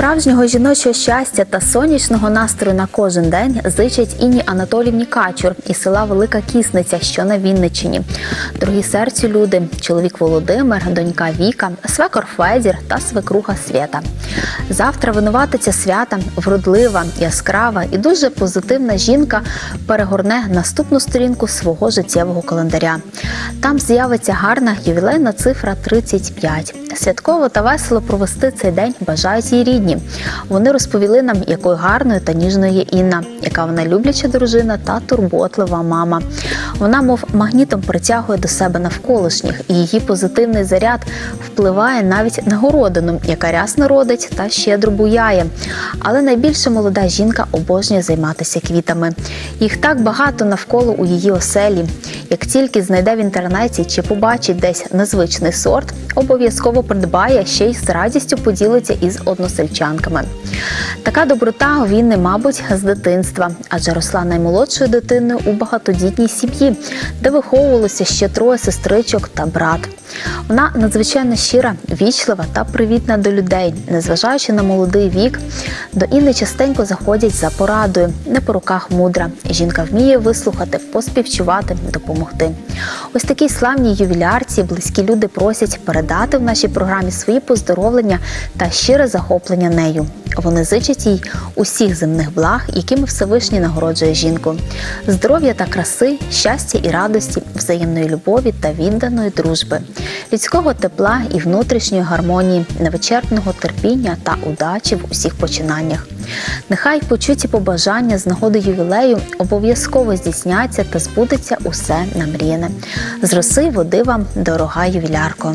Справжнього жіночого щастя та сонячного настрою на кожен день зичать Інні Анатолівні Качур із села Велика Кісниця, що на Вінниччині. Дорогі серцю люди, чоловік Володимир, донька Віка, свекор Федір та свекруха Свята. Завтра винуватиця свята, вродлива, яскрава і дуже позитивна жінка перегорне наступну сторінку свого життєвого календаря. Там з'явиться гарна ювілейна цифра 35. Святково та весело провести цей день бажають її рідні. Вони розповіли нам, якою гарною та ніжною є Інна, яка вона любляча дружина та турботлива мама. Вона, мов магнітом, притягує до себе навколишніх, і її позитивний заряд впливає навіть на городину, яка рясно родить та щедро буяє. Але найбільше молода жінка обожнює займатися квітами. Їх так багато навколо у її оселі. Як тільки знайде в інтернеті чи побачить десь незвичний сорт, обов'язково придбає ще й з радістю поділиться із односельчанками. Така доброта у Вінни, мабуть, з дитинства, адже росла наймолодшою дитиною у багатодітній сім'ї, де виховувалося ще троє сестричок та брат. Вона надзвичайно щира, вічлива та привітна до людей, незважаючи на молодий вік. До Інни частенько заходять за порадою, не по руках мудра. Жінка вміє вислухати, поспівчувати, допомогти. Ось такій славній ювілярці близькі люди просять передати в нашій програмі свої поздоровлення та щире захоплення нею. Вони зичать їй усіх земних благ, якими Всевишній нагороджує жінку, здоров'я та краси, щастя і радості, взаємної любові та відданої дружби, людського тепла і внутрішньої гармонії, невичерпного терпіння та удачі в усіх починаннях. Нехай почуті побажання з нагоди ювілею обов'язково здійсняться та збудеться усе намріяне. З роси води вам, дорога ювілярко.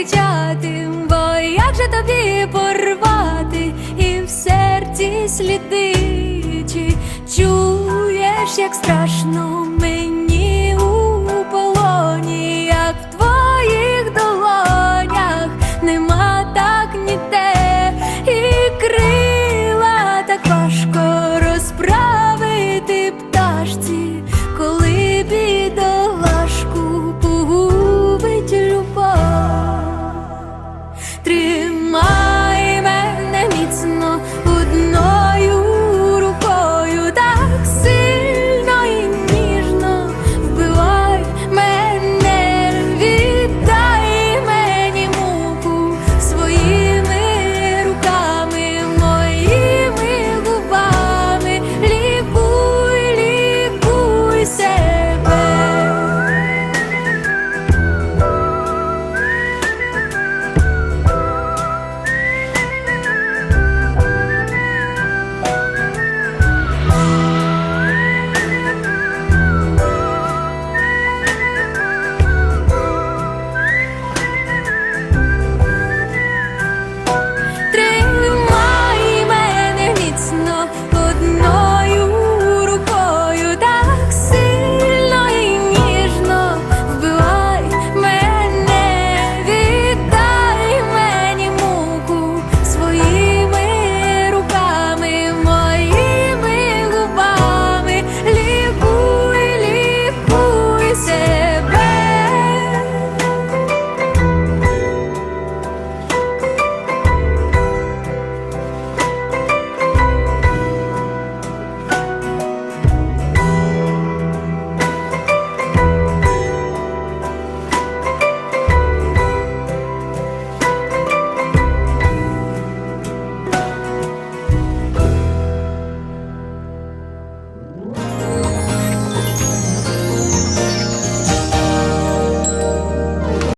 кричати, бо як же тобі порвати, і в серці сліди, чи чуєш, як страшно. три